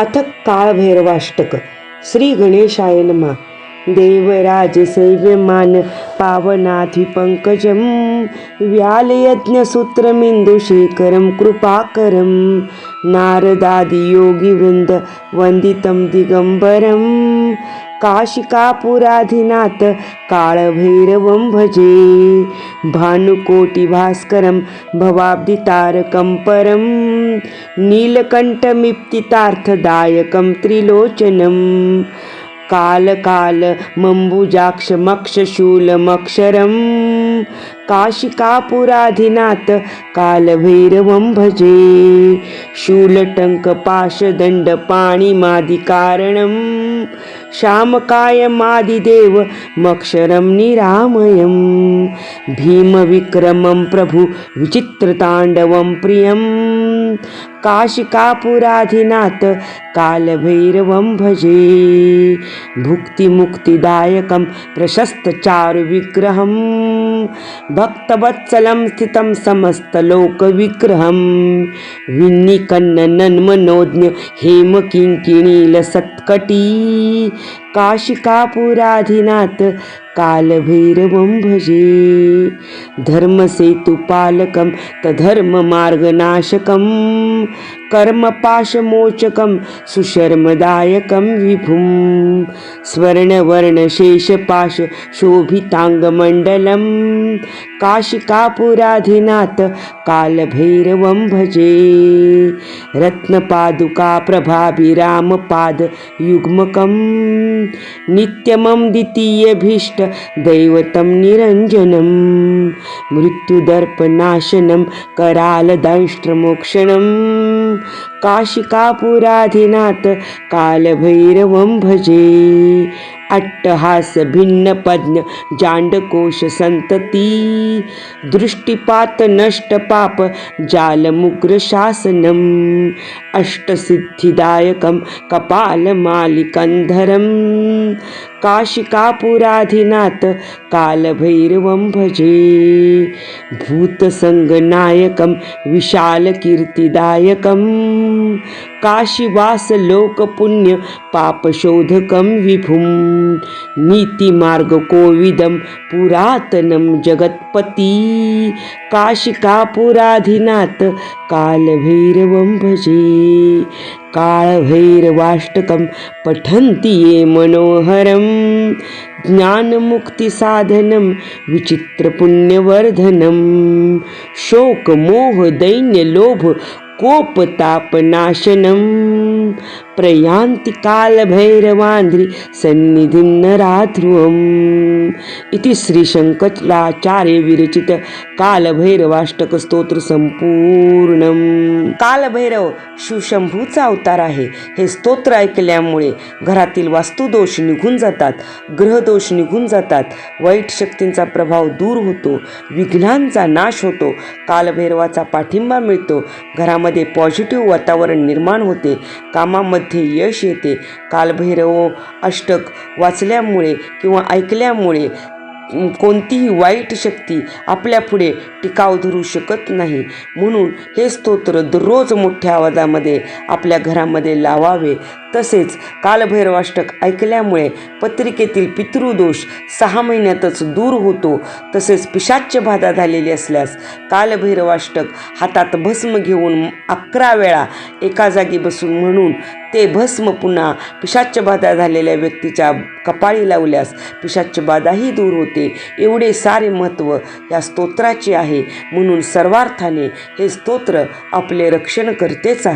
अथक काळभैरवाष्टक. श्री गणेशाय नमा. देवराज सैव्यमान पावनाधिपङ्कजं व्यालयज्ञसूत्रमिन्दुशेखरं कृपाकरं नारदादियोगिवृन्द वन्दितं दिगम्बरं काशिकापुराधिनाथ काळभैरवं भजे। भानुकोटिभास्करं भवाब्दितारकं परं। नीलकण्ठमिप्तितार्थदायकं त्रिलोचनं। कालकालमम्बुजाक्षमक्षशूलमक्षरं काशिकापुराधिनाथ कालभैरवं भजे। शूलटङ्कपाशदण्डपाणिमादिकारणं श्यामकायमादिदेव मक्षरं निरामयं। भीमविक्रमं प्रभु विचित्रताण्डवं प्रियम्। काशिकापुराधिनाथ कालभैरवं भजे। भुक्तिमुक्तिदायकं प्रशस्तचारुविग्रहं भक्तवत्सलं स्थितं समस्तलोकविग्रहं विन्निकन्ननन्मनोज्ञ हेमकिङ्किणीलसत्कटी। काशिकापुराधिनाथ कालभैरवं भजे। धर्मसेतुपालकं तधर्ममार्गनाशकं कर्मपाशमोचकं सुशर्मदायकं विभुं। स्वर्णवर्णशेषपाश शोभिताङ्गमण्डलं काशिकापुराधिनाथ कालभैरवं भजे। रत्नपादुकाप्रभाभिरामपादयुग्मकं नित्यमं द्वितीयभीष्ट दैवतं निरञ्जनं मृत्युदर्पनाशनं करालदंष्ट्रमोक्षणं काशिकापुराधिनाथ कालभैरवं भजे। अट्टहास भिन्न पद्म जांडकोश संतती दृष्टिपात नष्टपाप जालमुग्रशासनम्। अष्टसिद्धिदायकं कपालमालिकन्धरं काशिकापुराधिनाथ कालभैरवं भजे। भूतसङ्गनायकं विशालकीर्तिदायकम्। काशीवासलोकपुण्य पापशोधकं विभुं नीतिमार्गकोविदं पुरातनं जगत्पती। काशिकापुराधिनाथ कालभैरवं भजे। काळभैरवाष्टकं पठन्ति ये मनोहरं। ज्ञानमुक्तिसाधनं विचित्रपुण्यवर्धनं। शोकमोहदैन्यलोभ कोपतापनाशनं प्रयान्ति कालभैरवान्ध्रि सन्निधिं नराध्रुवम् इति श्रीशङ्कराचार्य विरचित कालभैरवाष्टक स्तोत्र संपूर्णम कालभैरव शिवशंभूचा अवतार आहे. हे स्तोत्र ऐकल्यामुळे घरातील वास्तुदोष निघून जातात ग्रहदोष निघून जातात वाईट शक्तींचा प्रभाव दूर होतो विघ्नांचा नाश होतो कालभैरवाचा पाठिंबा मिळतो घरामध्ये पॉझिटिव्ह वातावरण निर्माण होते. कामामध्ये यश येते. कालभैरव अष्टक वाचल्यामुळे किंवा ऐकल्यामुळे कोणतीही वाईट शक्ती आपल्या पुढे टिकाव धरू शकत नाही. म्हणून हे स्तोत्र दररोज मोठ्या आवाजामध्ये आपल्या घरामध्ये लावावे. तसेच कालभैरवाष्टक ऐकल्यामुळे पत्रिकेतील पितृदोष सहा महिन्यातच दूर होतो. तसेच पिशाच्य बाधा झालेली असल्यास कालभैरवाष्टक हातात भस्म घेऊन अकरा वेळा एका जागी बसून म्हणून ते भस्म पुन्हा पिशाच्य बाधा झालेल्या व्यक्तीच्या कपाळी लावल्यास पिशाच्य बाधाही दूर होते. एवढे सारे महत्त्व या स्तोत्राचे आहे. म्हणून सर्वार्थाने हे स्तोत्र आपले रक्षण करतेच आहे.